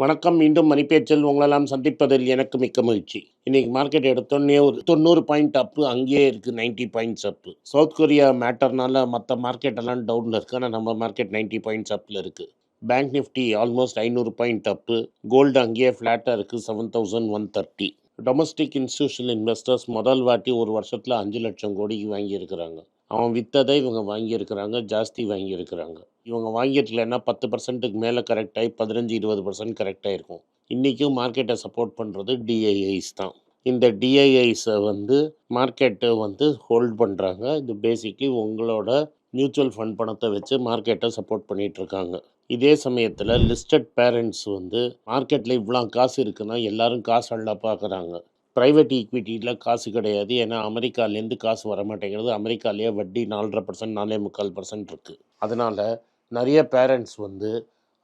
வணக்கம் மீண்டும் மணிப்பேச்சில் உங்களெல்லாம் சந்திப்பதில் எனக்கு மிக்க மகிழ்ச்சி. இன்னைக்கு மார்க்கெட் எடுத்தோடனே ஒரு தொண்ணூறு பாயிண்ட் அப்பு அங்கேயே இருக்குது ninety points up South Korea மேட்டர்னால மற்ற மார்க்கெட் எல்லாம் டவுனில் இருக்குது ஆனால் நம்ம மார்க்கெட் நைன்ட்டி பாயிண்ட்ஸ் அப்பில் இருக்குது பேங்க் நிஃப்டி ஆல்மோஸ்ட் ஐநூறு பாயிண்ட் அப்பு கோல்டு அங்கேயே ஃப்ளாட்டாக இருக்குது seven thousand one thirty domestic institutional investors முதல் வாட்டி ஒரு வருஷத்தில் அஞ்சு லட்சம் கோடிக்கு வாங்கியிருக்கிறாங்க. அவன் விற்றதை இவங்க வாங்கியிருக்கிறாங்க ஜாஸ்தி வாங்கியிருக்கிறாங்க. இவங்க வாங்கியிருக்கலன்னா பத்து பர்சன்ட்டுக்கு மேலே கரெக்டாகி பதினஞ்சு இருபது பர்சன்ட் கரெக்டாக இருக்கும் இன்றைக்கும் மார்க்கெட்டை சப்போர்ட் பண்ணுறது டிஐஐஸ் தான். இந்த டிஐஐஸை வந்து மார்க்கெட்டை வந்து ஹோல்ட் பண்ணுறாங்க இது பேசிக்லி உங்களோட மியூச்சுவல் ஃபண்ட் பணத்தை வச்சு மார்க்கெட்டை சப்போர்ட் பண்ணிகிட்ருக்காங்க இருக்காங்க இதே சமயத்தில் லிஸ்டட் பேரண்ட்ஸ் வந்து மார்க்கெட்டில் இவ்வளோ காசு இருக்குன்னா எல்லாரும் காசு அள்ள பார்க்குறாங்க ப்ரைவேட் ஈக்விட்டியில் காசு கிடையாது. ஏன்னா அமெரிக்காலேருந்து காசு வர மாட்டேங்கிறது அமெரிக்காலேயே வட்டி நாலரை பர்சன்ட் நாலே முக்கால் பர்சன்ட் இருக்குது அதனால் நிறைய பேரண்ட்ஸ் வந்து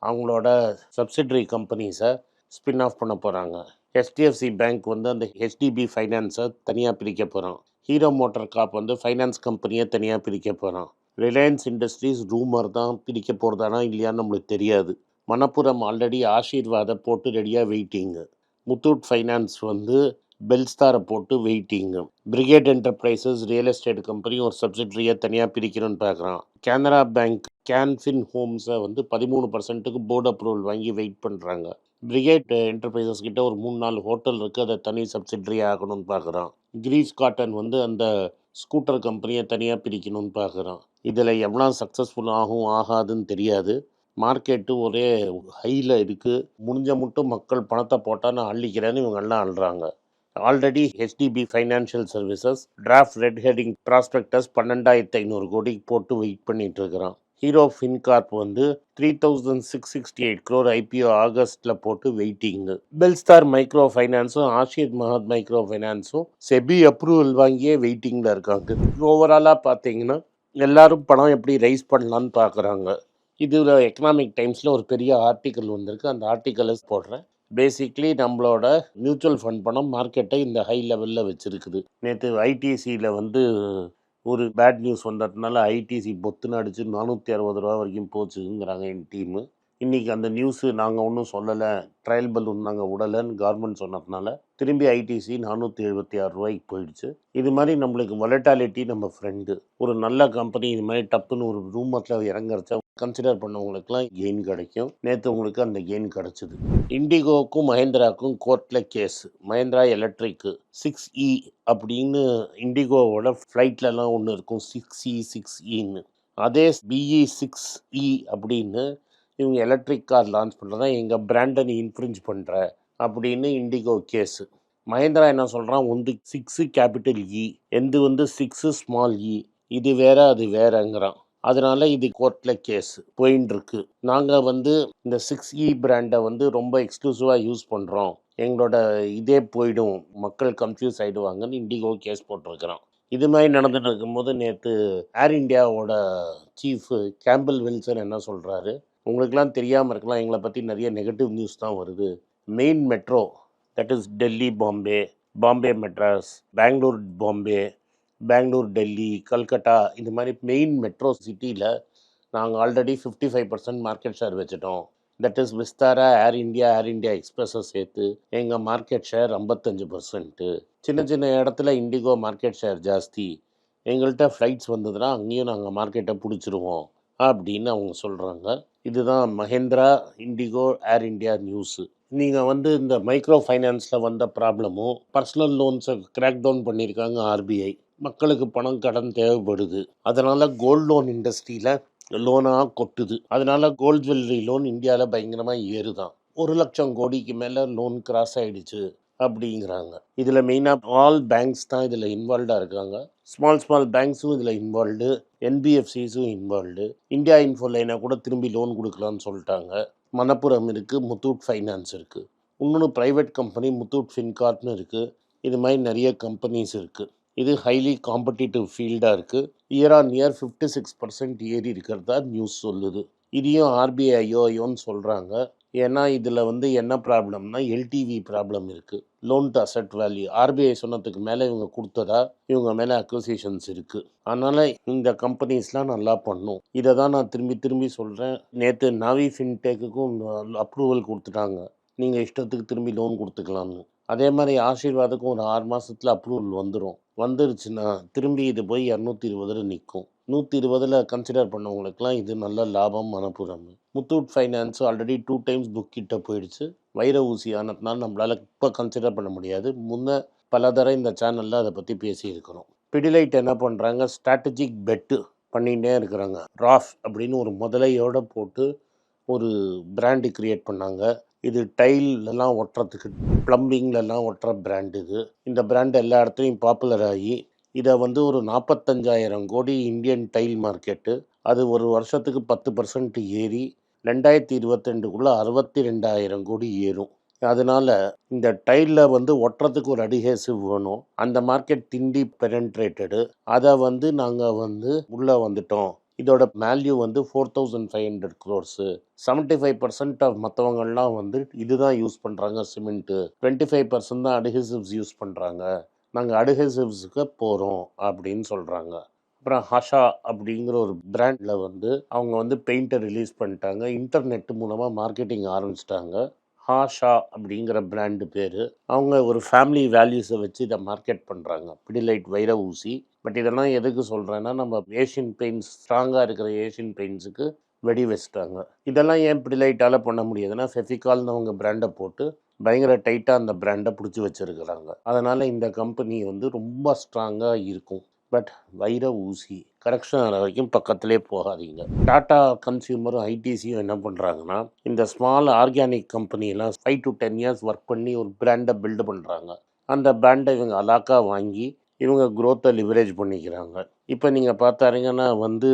அவங்களோட சப்சிடரி கம்பெனிஸை ஸ்பின் ஆஃப் பண்ண போகிறாங்க ஹெச்டிஎஃப்சி பேங்க் வந்து அந்த ஹெச்டிபி ஃபைனான்ஸை தனியாக பிரிக்க போகிறோம் ஹீரோ மோட்டார் காப் வந்து ஃபைனான்ஸ் கம்பெனியை தனியாக பிரிக்க போகிறான் ரிலையன்ஸ் இண்டஸ்ட்ரீஸ் ரூமர் தான் பிரிக்க போகிறதானா இல்லையான்னு நம்மளுக்கு தெரியாது. மணப்புரம் ஆல்ரெடி ஆசீர்வாதை போட்டு ரெடியாக வெயிட்டிங்கு முத்தூட் ஃபைனான்ஸ் வந்து பெல்ஸ்டாரை போட்டு waiting Brigade Enterprises real estate company ஒரு சப்சிடரியை தனியாக பிரிக்கணும்னு பார்க்குறான் கேனரா பேங்க் கேன்ஃபின் ஹோம்ஸை வந்து பதிமூணு பர்சன்ட்டுக்கு போர்டு அப்ரூவல் வாங்கி வெயிட் பண்ணுறாங்க பிரிகேட் என்டர்பிரைசஸ் கிட்ட ஒரு மூணு நாலு ஹோட்டல் இருக்குது அதை தனி சப்சிடரி ஆகணும்னு பார்க்குறான் கிரீஸ் காட்டன் வந்து அந்த ஸ்கூட்டர் கம்பெனியை தனியாக பிரிக்கணும்னு பார்க்குறான் இதில் எவ்வளோ சக்ஸஸ்ஃபுல் ஆகும் ஆகாதுன்னு தெரியாது. மார்க்கெட்டு ஒரே ஹையில் இருக்குது முடிஞ்ச மட்டும் மக்கள் பணத்தை போட்டால் நான் அள்ளிக்கிறேன்னு இவங்கெல்லாம் அள்ளுறாங்க. Already HDB financial services draft red heading prospectus பன்னெண்டாயிரத்து ஐநூறு கோடிக்கு போட்டு வெயிட் பண்ணிகிட்டு இருக்கிறான். ஹீரோ ஃபின்கார்ப் வந்து three thousand six sixty eight crore IPO ஆகஸ்ட்டில் போட்டு வெயிட்டிங்கு பெல்ஸ்டார் மைக்ரோ ஃபைனான்ஸும் ஆஷிர் மஹத் மைக்ரோ ஃபைனான்ஸும் செபி அப்ரூவல் வாங்கியே வெயிட்டிங்கில் இருக்காங்க. ஓவராலாக பார்த்தீங்கன்னா எல்லாரும் பணம் எப்படி ரைஸ் பண்ணலான்னு பார்க்குறாங்க இதில் எக்கனாமிக் டைம்ஸில் ஒரு பெரிய ஆர்டிக்கல் வந்திருக்கு. அந்த ஆர்டிக்கலை போடுறேன். பேசிக்லி நம்மளோட மியூச்சுவல் ஃபண்ட் பணம் மார்க்கெட்டை இந்த ஹை லெவலில் வச்சுருக்குது. நேற்று ஐடிசியில் வந்து ஒரு பேட் நியூஸ் வந்ததுனால ஐடிசி பொத்துன்னு அடித்து நானூற்றி அறுபது ரூபா வரைக்கும் போச்சுங்கிறாங்க என் டீமு இன்றைக்கி அந்த நியூஸு நாங்கள் ஒன்றும் சொல்லலை. ட்ரையல் பலூன் நாங்கள் விடலைன்னு கவர்மெண்ட் சொன்னதுனால திரும்பி ஐடிசி நானூற்றி எழுபத்தி ஆறு ரூபாய்க்கு போயிடுச்சு. இது மாதிரி நம்மளுக்கு வொலட்டாலிட்டி நம்ம ஃப்ரெண்டு ஒரு நல்ல கம்பெனி இது மாதிரி டப்புன்னு ஒரு ரூமத்தில் இறங்குறச்ச கன்சிடர் பண்ணவங்களுக்குலாம் கெயின் கிடைக்கும். நேற்று உங்களுக்கு அந்த கெயின் கிடச்சிது. இண்டிகோவுக்கும் மஹேந்திராவுக்கும் கோர்ட்டில் case Mahindra electric six E அப்படின்னு இண்டிகோவோட ஃப்ளைட்லலாம் ஒன்று இருக்கும். சிக்ஸ் இ சிக்ஸ் இன்னு அதே பிஇ சிக்ஸ் இ அப்படின்னு இவங்க எலக்ட்ரிக் கார் லான்ச் பண்ணுறதா எங்கள் பிராண்டை நீ இன்ஃப்ரிஞ்ச் பண்ணுற அப்படின்னு இண்டிகோ கேஸு மஹேந்திரா என்ன சொல்கிறான் ஒன்று சிக்ஸு கேபிட்டல் இ எந்து வந்து சிக்ஸு ஸ்மால் இ இது வேற அது வேறங்கிறான். அதனால இது கோர்ட்டில் கேஸ் போயின்னு இருக்கு. நாங்கள் வந்து இந்த சிக்ஸ் இ பிராண்டை வந்து ரொம்ப எக்ஸ்க்ளூசிவாக யூஸ் பண்ணுறோம் எங்களோட இதே போயிடும். மக்கள் கன்ஃபியூஸ் ஆகிடுவாங்கன்னு இண்டிகோ கேஸ் போட்டிருக்கிறோம் இது மாதிரி நடந்துட்டு இருக்கும்போது நேற்று ஏர் இந்தியாவோட சீஃப் கேம்பிள் வில்சன் என்ன சொல்கிறாரு உங்களுக்கெல்லாம் தெரியாமல் இருக்கலாம். எங்களை பற்றி நிறைய நெகட்டிவ் நியூஸ் தான் வருது. Main metro that is Delhi Bombay Bombay Madras Bangalore Bombay Bangalore Delhi Calcutta இந்த மாதிரி மெயின் மெட்ரோ சிட்டியில் நாங்கள் already fifty five percent market share வச்சுட்டோம். That is Vistara Air India Air India எக்ஸ்பிரஸை சேர்த்து எங்கள் மார்க்கெட் ஷேர் ஐம்பத்தஞ்சு பர்சன்ட்டு சின்ன சின்ன இடத்துல இண்டிகோ மார்க்கெட் ஷேர் ஜாஸ்தி. எங்கள்கிட்ட ஃப்ளைட்ஸ் வந்ததுன்னா அங்கேயும் நாங்கள் மார்க்கெட்டை பிடிச்சிருவோம். அப்படின்னு அவங்க சொல்கிறாங்க இதுதான் Mahindra IndiGo Air India news. நீங்கள் வந்து இந்த மைக்ரோ ஃபைனான்ஸில் வந்த ப்ராப்ளமும் பர்சனல் லோன்ஸை கிராக் டவுன் பண்ணியிருக்காங்க ஆர்பிஐ. மக்களுக்கு பணம் கடன் தேவைப்படுது. அதனால் கோல்ட் லோன் இண்டஸ்ட்ரியில் லோனாக கொட்டுது. அதனால் கோல்ட் ஜுவல்லரி லோன் இந்தியாவில் பயங்கரமாக ஏறுதான். ஒரு லட்சம் கோடிக்கு மேலே லோன் கிராஸ் ஆகிடுச்சு அப்படிங்கிறாங்க. இதில் மெயினாக ஆல் பேங்க்ஸ் தான் இதில் இன்வால்வ்டாக இருக்காங்க. ஸ்மால் ஸ்மால் பேங்க்ஸும் இதில் இன்வால்வ்டு என்பிஎஃப்சிஸும் இன்வால்வ்டு இந்தியா இன்ஃபோலைனை கூட திரும்பி லோன் கொடுக்கலான்னு சொல்லிட்டாங்க. மணப்புரம் இருக்குது முத்தூட் ஃபைனான்ஸ் இருக்குது இன்னொன்று ப்ரைவேட் கம்பெனி முத்தூட் ஃபின்கார்ட்னு இருக்குது இது மாதிரி நிறைய கம்பெனிஸ் இருக்குது இது ஹைலி காம்படிட்டிவ் ஃபீல்டாக இருக்குது year on year fifty six percent ஏறி இருக்கிறதா நியூஸ் சொல்லுது. இதையும் ஆர்பிஐ ஐயோயோன்னு சொல்கிறாங்க ஏன்னா இதில் வந்து என்ன ப்ராப்ளம்னா எல்டிவி ப்ராப்ளம் இருக்குது loan to asset value RBI சொன்னதுக்கு மேலே இவங்க கொடுத்ததா இவங்க மேலே அக்வசிஷன்ஸ் இருக்குது அதனால் இந்த கம்பெனிஸ்லாம் நல்லா பண்ணும். இதை தான் நான் திரும்பி திரும்பி சொல்கிறேன் நேற்று நாவி ஃபின்டெக்குக்கும் அப்ரூவல் கொடுத்துட்டாங்க. நீங்கள் இஷ்டத்துக்கு திரும்பி லோன் கொடுத்துக்கலாம்னு. அதே மாதிரி ஆசீர்வாதுக்கும் ஒரு ஆறு மாதத்தில் அப்ரூவல் வந்துடும் வந்துருச்சுன்னா திரும்பி இது போய் இரநூத்தி இருபதில் நிற்கும் நூற்றி இருபதில் கன்சிடர் பண்ணவங்களுக்குலாம் இது நல்ல லாபம் Manappuram Muthoot finance already two times book கிட்ட போயிடுச்சு. வைர ஊசி ஆனதுனால நம்மளால் இப்போ கன்சிடர் பண்ண முடியாது. முன்ன பல தர இந்த சேனலில் அதை பற்றி பேசியிருக்கிறோம். பிடிலைட் என்ன பண்ணுறாங்க ஸ்ட்ராட்டஜிக் பெட்டு பண்ணிகிட்டே இருக்கிறாங்க. ராஃப் அப்படின்னு ஒரு முதலையோட போட்டு ஒரு பிராண்டு கிரியேட் பண்ணாங்க. இது டைல்லலாம் ஒட்டுறதுக்கு ப்ளம்பிங்லலாம் ஒட்டுற பிராண்ட் இது. இந்த பிராண்ட் எல்லா இடத்துலையும் பாப்புலர் ஆகி இதை வந்து ஒரு நாற்பத்தஞ்சாயிரம் கோடி இந்தியன் டைல் மார்க்கெட்டு அது ஒரு வருஷத்துக்கு பத்து பர்சன்ட் ஏறி ரெண்டாயிரத்தி இருபத்திரெண்டுக்குள்ளே அறுபத்தி ரெண்டாயிரம் கோடி ஏறும். அதனால் இந்த டைலில் வந்து ஒட்டுறதுக்கு ஒரு அடிஹேசிவ் வேணும். அந்த மார்க்கெட் திண்டி பெரன்ட்ரேட்டடு அதை வந்து நாங்கள் வந்து உள்ளே வந்துட்டோம். இதோட வேல்யூ வந்து four thousand five hundred crores seventy five percent of மற்றவங்கள்லாம் வந்து இதுதான் யூஸ் பண்ணுறாங்க சிமெண்ட்டு டுவெண்ட்டி ஃபைவ் பர்சன்ட் தான் அடிஹெசிவ்ஸ் யூஸ் பண்ணுறாங்க நாங்கள் அடிஹெசிவ்ஸுக்கு போகிறோம் அப்படின்னு சொல்கிறாங்க அப்புறம் ஹஷா அப்படிங்கிற ஒரு பிராண்டில் வந்து அவங்க வந்து பெயிண்ட்டை ரிலீஸ் பண்ணிட்டாங்க. இன்டர்நெட் மூலமாக மார்க்கெட்டிங் ஆரம்பிச்சிட்டாங்க. ஹாஷா அப்படிங்கிற பிராண்டு பேர். அவங்க ஒரு ஃபேமிலி வேல்யூஸை வச்சு இதை மார்க்கெட் பண்ணுறாங்க பிடிலைட் வைர ஊசி பட் இதெல்லாம் எதுக்கு சொல்கிறேன்னா நம்ம ஏஷியன் பெயிண்ட்ஸ் ஸ்ட்ராங்காக இருக்கிற ஏஷியன் பெயிண்ட்ஸுக்கு வெடி வச்சுட்டாங்க. இதெல்லாம் ஏன் பிடிலைட்டால் பண்ண முடியாதுன்னா ஃபெஃபிகால்னு அவங்க பிராண்டை போட்டு பயங்கர டைட்டாக அந்த பிராண்டை பிடிச்சி வச்சுருக்கிறாங்க. அதனால் இந்த கம்பெனி வந்து ரொம்ப ஸ்ட்ராங்காக இருக்கும். பட் வைர ஊசி கரெக்ஷன் ஆகிற வரைக்கும் பக்கத்திலே போகாதீங்க. டாட்டா கன்சியூமரும் ஐடிசியும் என்ன பண்ணுறாங்கன்னா இந்த ஸ்மால் ஆர்கானிக் கம்பெனிலாம் five to ten years work பண்ணி ஒரு பிராண்டை பில்டு பண்ணுறாங்க அந்த பிராண்டை இவங்க அலாக்கா வாங்கி இவங்க குரோத்தை லிவரேஜ் பண்ணிக்கிறாங்க. இப்போ நீங்கள் பார்த்தாருங்கன்னா வந்து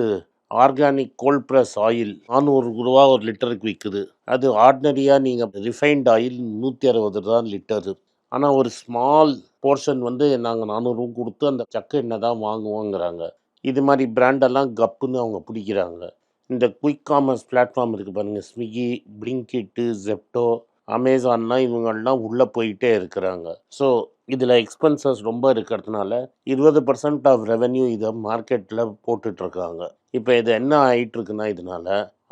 ஆர்கானிக் கோல்ட் ப்ரெஸ் ஆயில் நானூறு ரூபா ஒரு லிட்டருக்கு விற்குது அது ஆர்டினரியாக நீங்கள் ரிஃபைன்ட் ஆயில் நூற்றி அறுபது தான் லிட்டரு. ஆனால் ஒரு ஸ்மால் போர்ஷன் வந்து நாங்கள் நானூறு கொடுத்து அந்த சக்கை எண்ணெய் தான் வாங்குவோங்கிறாங்க. இது மாதிரி பிராண்டெல்லாம் கப்புன்னு அவங்க பிடிக்கிறாங்க. இந்த குயிக் காமர்ஸ் பிளாட்ஃபார்ம் இருக்குது பாருங்கள் ஸ்விக்கி பிளிங்கிட்டு ஜெப்டோ அமேசான்லாம் இவங்கெல்லாம் உள்ளே போயிட்டே இருக்கிறாங்க. ஸோ இதில் எக்ஸ்பென்சஸ் ரொம்ப இருக்கிறதுனால இருபது பர்சன்ட் ஆஃப் ரெவென்யூ இதை மார்க்கெட்டில் போட்டுட்ருக்காங்க. இப்போ இது என்ன ஆயிட்டிருக்குன்னா இதனால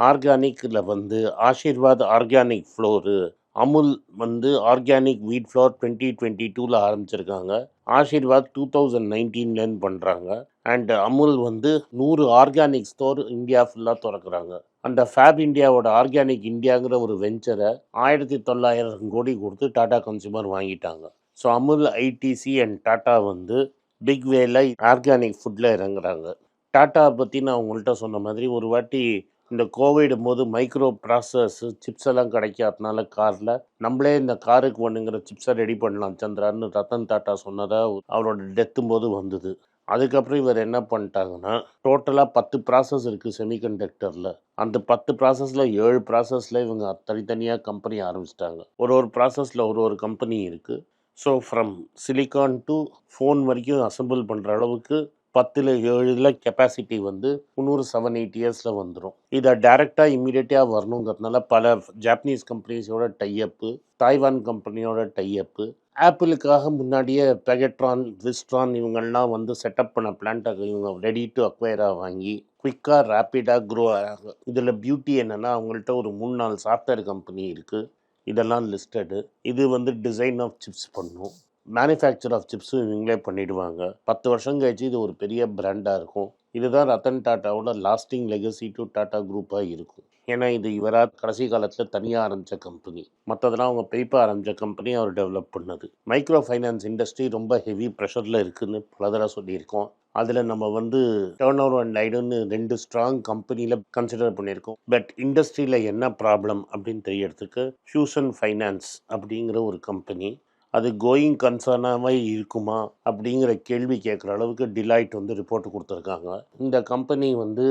ஆர்கானிக்கில் வந்து ஆஷீர்வாத் ஆர்கானிக் ஃப்ளோரு அமுல் வந்து ஆர்கானிக் வீட் ஃப்ளோர் டுவெண்ட்டி டுவெண்ட்டி டூவில் ஆரம்பிச்சிருக்காங்க. ஆஷீர்வாத் டூ தௌசண்ட் நைன்டீன்லேருந்து பண்ணுறாங்க அண்ட் அமுல் வந்து நூறு ஆர்கானிக் ஸ்டோர் இந்தியா ஃபுல்லாக திறக்கிறாங்க. அந்த ஃபேப் இந்தியாவோட ஆர்கானிக் இந்தியாங்கிற ஒரு வெஞ்சரை ஆயிரத்தி தொள்ளாயிரம் கோடி கொடுத்து டாடா கன்சியூமர் வாங்கிட்டாங்க. So Amul ITC and Tata வந்து பிக் வேல ஆர்கானிக் ஃபுட்டில் இறங்குறாங்க. டாட்டா பற்றி நான் உங்கள்கிட்ட சொன்ன மாதிரி ஒரு வாட்டி இந்த கோவிட் போது மைக்ரோ ப்ராசஸ் சிப்ஸ் எல்லாம் கிடைக்காதனால காரில் நம்மளே இந்த காருக்கு ஒன்றுங்கிற சிப்ஸை ரெடி பண்ணலாம். சந்திரான்னு ரத்தன் டாட்டா சொன்னதாக அவரோட டெத்தும் போது வந்தது. அதுக்கப்புறம் இவர் என்ன பண்ணிட்டாங்கன்னா டோட்டலாக பத்து ப்ராசஸ் இருக்குது செமிகண்டக்டரில் அந்த பத்து ப்ராசஸில் ஏழு ப்ராசஸில் இவங்க தனித்தனியாக கம்பெனி ஆரம்பிச்சிட்டாங்க. ஒரு ஒரு ப்ராசஸில் ஒரு ஒரு கம்பெனி இருக்குது so from silicon to phone வரைக்கும் அசம்பிள் பண்ணுற அளவுக்கு பத்தில் ஏழில் கெப்பாசிட்டி வந்து முந்நூறு செவன் எயிட் இயர்ஸில் வந்துடும் இதை டைரெக்டாக இம்மீடியட்டாக வரணுங்கிறதுனால பல ஜாப்பனீஸ் கம்பெனிஸோட டைஅப்பு தாய்வான் கம்பெனியோட டைஅப்பு ஆப்பிளுக்காக முன்னாடியே பெகட்ரான் விஸ்ட்ரான் இவங்கள்லாம் வந்து செட்டப் பண்ண பிளான்ட்டை இவங்க ரெடி டு அக்வயராக வாங்கி குயிக்காக ரேப்பிடாக க்ரோ ஆகும் இதில் பியூட்டி என்னென்னா அவங்கள்ட்ட ஒரு மூணு நாலு சாஃப்ட்வேர் கம்பெனி இருக்குது இதெல்லாம் லிஸ்டடு இது வந்து டிசைன் ஆஃப் சிப்ஸ் பண்ணும். மேனுஃபேக்சர் ஆஃப் சிப்ஸும் இவங்களே பண்ணிடுவாங்க. பத்து வருஷம் கழிச்சு இது ஒரு பெரிய பிராண்டாக இருக்கும். இதுதான் ரத்தன் டாட்டாவோட லாஸ்டிங் லெகசி டு டாட்டா குரூப்பாக இருக்கும். ஏன்னா இது இவராக கடைசி காலத்தில் தனியாக ஆரம்பித்த கம்பெனி. மற்றதெல்லாம் அவங்க பேப்பர் ஆரம்பித்த கம்பெனி அவர் டெவலப் பண்ணது. மைக்ரோ ஃபைனான்ஸ் இண்டஸ்ட்ரி ரொம்ப ஹெவி ப்ரெஷரில் இருக்குதுன்னு பல தடவை சொல்லியிருக்கோம். அதில் நம்ம வந்து டேர்ன் ஓவர் அண்ட் ஐடுன்னு ரெண்டு ஸ்ட்ராங் கம்பெனியில் கன்சிடர் பண்ணியிருக்கோம். பட் இண்டஸ்ட்ரியில் என்ன ப்ராப்ளம் அப்படின்னு தெரியறதுக்கு ஃபியூஷன் ஃபைனான்ஸ் அப்படிங்கிற ஒரு கம்பெனி அது கோயிங் கன்சர்னாகவே இருக்குமா அப்படிங்கிற கேள்வி கேட்குற அளவுக்கு டிலைட் வந்து ரிப்போர்ட் கொடுத்துருக்காங்க. இந்த கம்பெனி வந்து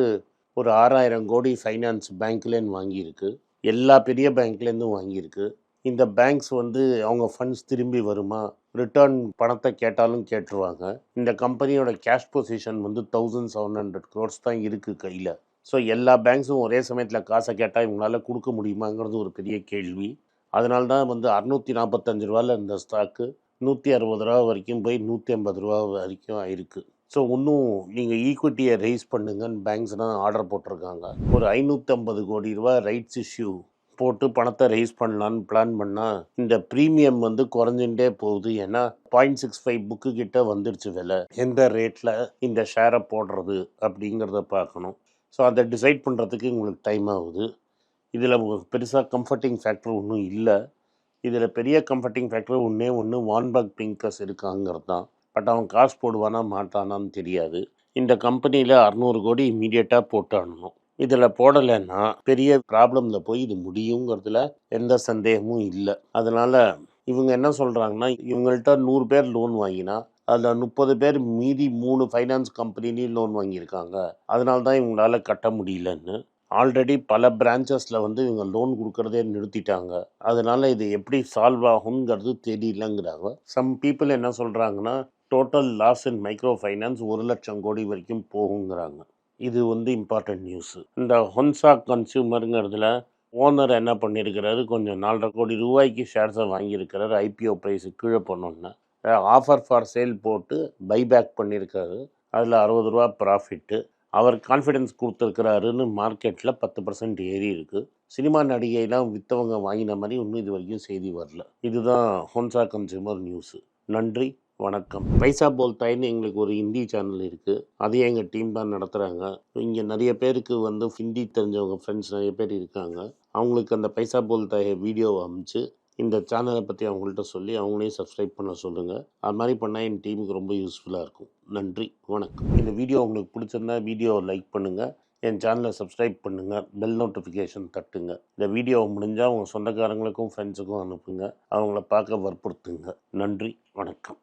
ஒரு ஆறாயிரம் கோடி ஃபைனான்ஸ் பேங்க்லேருந்து வாங்கியிருக்கு. எல்லா பெரிய பேங்க்லேருந்தும் வாங்கியிருக்கு. இந்த பேங்க்ஸ் வந்து அவங்க ஃபண்ட்ஸ் திரும்பி வருமா? ரிட்டர்ன் பணத்தை கேட்டாலும் கேட்டுருவாங்க. இந்த கம்பெனியோட கேஷ் பொசிஷன் வந்து தௌசண்ட் செவன் ஹண்ட்ரட் க்ரோர்ஸ் தான் இருக்குது கையில். ஸோ எல்லா பேங்க்ஸும் ஒரே சமயத்தில் காசை கேட்டால் இவங்களால் கொடுக்க முடியுமாங்கிறது ஒரு பெரிய கேள்வி. அதனால தான் வந்து அறுநூற்றி நாற்பத்தஞ்சு ரூபாயில் இந்த ஸ்டாக்கு நூற்றி அறுபது ரூபா வரைக்கும் போய் நூற்றி ஐம்பது ரூபா வரைக்கும் ஆயிருக்கு ஸோ இன்னும் நீங்கள் ஈக்விட்டியை ரைஸ் பண்ணுங்கன்னு பேங்க்ஸ்னால் ஆர்டர் போட்டிருக்காங்க. ஒரு ஐநூற்றம்பது கோடி ரூபா ரைட்ஸ் இஷ்யூ போட்டு பணத்தை ரைஸ் பண்ணலான்னு பிளான் பண்ணால் இந்த ப்ரீமியம் வந்து குறைஞ்சுட்டே போகுது. ஏன்னா பாயிண்ட் சிக்ஸ் ஃபைவ் புக்கு கிட்ட வந்துருச்சு விலை. எந்த ரேட்டில் இந்த ஷேரை போடுறது அப்படிங்கிறத பார்க்கணும். ஸோ அதை டிசைட் பண்ணுறதுக்கு உங்களுக்கு டைம் ஆகுது. இதில் பெருசாக கம்ஃபர்டிங் ஃபேக்டர் ஒன்றும் இல்லை. இதில் பெரிய கம்ஃபர்டிங் ஃபேக்டர் ஒன்றே ஒன்று வான்பர்க் பிங்கர்ஸ் இருக்காங்கிறது தான். பட் அவன் காசு போடுவானா மாட்டானான்னு தெரியாது. இந்த கம்பெனியில் அறநூறு கோடி இமீடியட்டாக போட்டு இதில் போடலைன்னா பெரிய ப்ராப்ளமில் போய் இது முடியுங்கிறதுல எந்த சந்தேகமும் இல்லை. அதனால் இவங்க என்ன சொல்கிறாங்கன்னா இவங்கள்ட்ட நூறு பேர் லோன் வாங்கினா அதில் முப்பது பேர் மீதி மூணு ஃபைனான்ஸ் கம்பெனிலையும் லோன் வாங்கியிருக்காங்க. அதனால தான் இவங்களால கட்ட முடியலன்னு. ஆல்ரெடி பல பிரான்ச்சஸில் வந்து இவங்க லோன் கொடுக்குறதே நிறுத்திட்டாங்க. அதனால் இது எப்படி சால்வ் ஆகுங்கிறது தெரியலங்கிறாங்க. சம் பீப்புள் என்ன சொல்கிறாங்கன்னா total loss in micro finance ஒரு லட்சம் கோடி வரைக்கும் போகுங்கிறாங்க. இது வந்து இம்பார்ட்டன்ட் நியூஸு இந்த ஹொன்சா கன்சியூமருங்கிறதுல ஓனர் என்ன பண்ணியிருக்கிறாரு கொஞ்சம் நாலரை கோடி ரூபாய்க்கு ஷேர்ஸை வாங்கியிருக்கிறாரு. ஐபிஓ ப்ரைஸு கீழே பண்ணோன்னா ஆஃபர் ஃபார் சேல் போட்டு பைபேக் பண்ணியிருக்காரு அதில் அறுபது ரூபா ப்ராஃபிட்டு அவர் கான்ஃபிடென்ஸ் கொடுத்துருக்கிறாருன்னு மார்க்கெட்டில் பத்து பர்சன்ட் ஏறி இருக்குது சினிமா நடிகைலாம் விற்றவங்க வாங்கின மாதிரி இன்னும் இது வரைக்கும் செய்தி வரல. இதுதான் ஹொன்சா கன்சியூமர் நியூஸு. நன்றி வணக்கம். பைசா போல்தாய்னு எங்களுக்கு ஒரு ஹிந்தி சேனல் இருக்குது அதையும் எங்கள் டீம் தான் நடத்துகிறாங்க இங்கே நிறைய பேருக்கு வந்து ஹிந்தி தெரிஞ்சவங்க ஃப்ரெண்ட்ஸ் நிறைய பேர் இருக்காங்க. அவங்களுக்கு அந்த பைசா போல்தாய் வீடியோ அமிச்சு இந்த சேனலை பற்றி அவங்கள்ட்ட சொல்லி அவங்களையும் சப்ஸ்கிரைப் பண்ண சொல்லுங்கள் அது மாதிரி பண்ணால் என் டீமுக்கு ரொம்ப யூஸ்ஃபுல்லாக இருக்கும். நன்றி வணக்கம். இந்த வீடியோ உங்களுக்கு பிடிச்சிருந்தா வீடியோவை லைக் பண்ணுங்கள் என் சேனலை சப்ஸ்கிரைப் பண்ணுங்கள் பெல் நோட்டிஃபிகேஷன் தட்டுங்க. இந்த வீடியோ முடிஞ்சால் உங்கள் சொந்தக்காரங்களுக்கும் ஃப்ரெண்ட்ஸுக்கும் அனுப்புங்க. அவங்கள பார்க்க வற்புறுத்துங்க. நன்றி வணக்கம்.